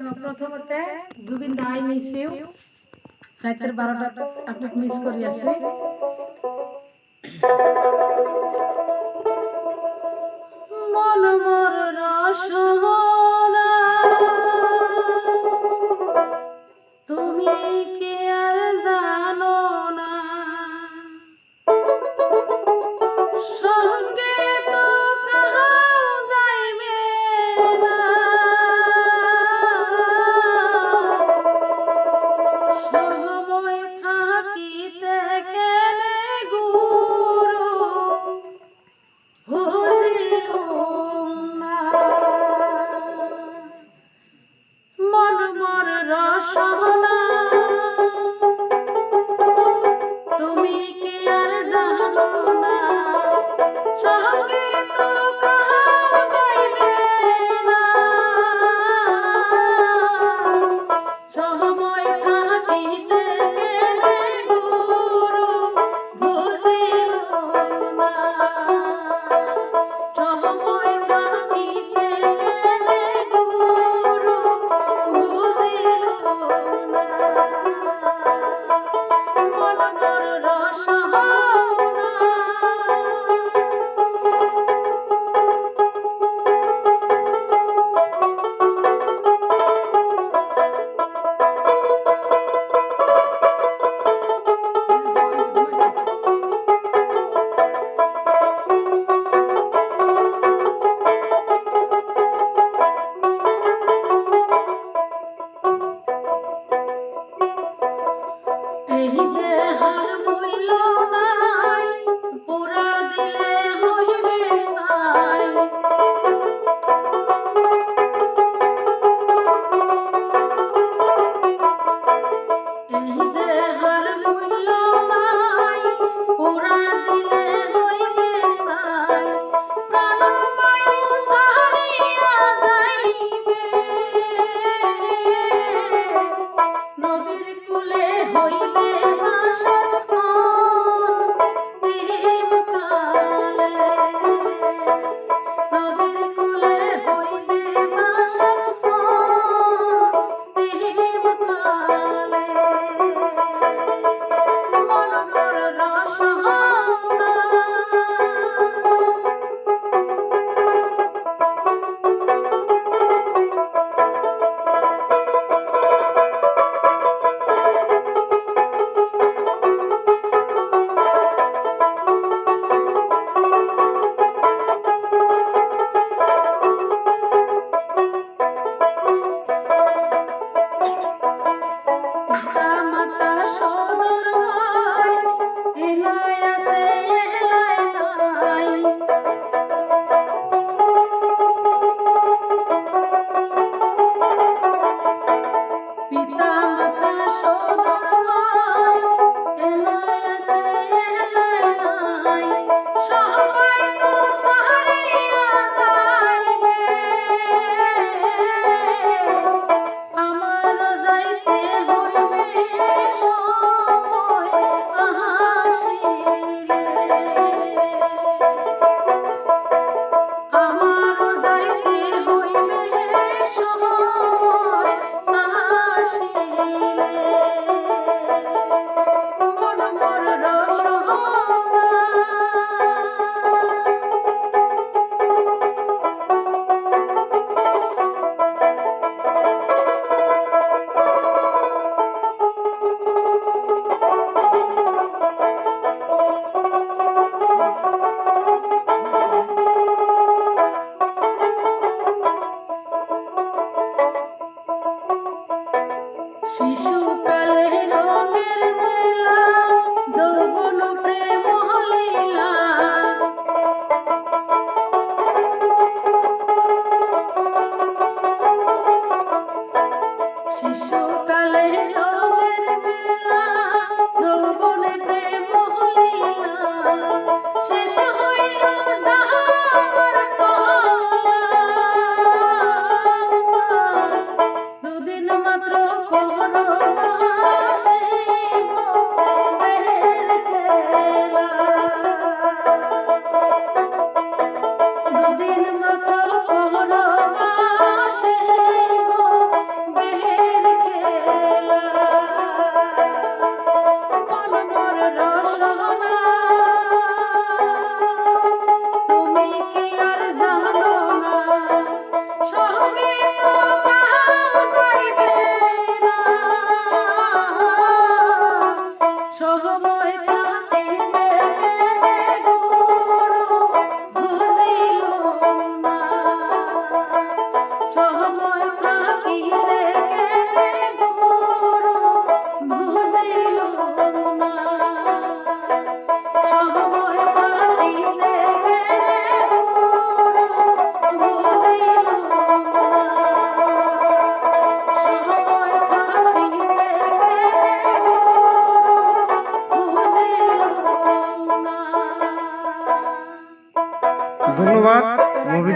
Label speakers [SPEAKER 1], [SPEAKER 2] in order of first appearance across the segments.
[SPEAKER 1] তো প্রথমতে জুবিন দাই মিসিউ রাতের বারোটা আপনাকে মিস
[SPEAKER 2] করিয়াছে।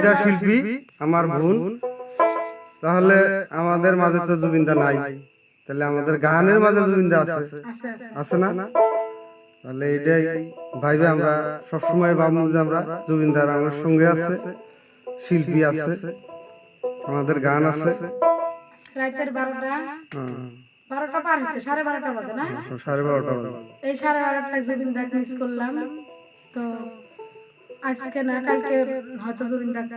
[SPEAKER 2] মভিদা শিল্পী আমার বোন। তাহলে আমাদের মাঝে তো জুবিনদা নাই। তাহলে আমাদের গানের মাঝে জুবিনদা আছে। আছে। না? তাহলে এটাই ভাইবে আমরা সবসময় ভাববো যে আমরা জুবিনদার আমার সঙ্গে আছে। শিল্পী আছে আমাদের গান আছে।
[SPEAKER 1] রাতের বারোটা। বারোটা পার হয়েছে সাড়ে বারোটা বাজে না?
[SPEAKER 2] সাড়ে বারোটা বাজে।
[SPEAKER 1] এই সাড়ে বারোটায় জুবিন মিস করলাম। তো আজকে না, কালকে হয়তো জুবিন দাগ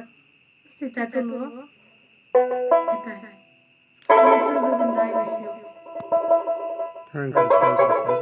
[SPEAKER 1] চিটা তুলবো। এটাই জুবিন দাগ বেশি।
[SPEAKER 2] Thank you thank you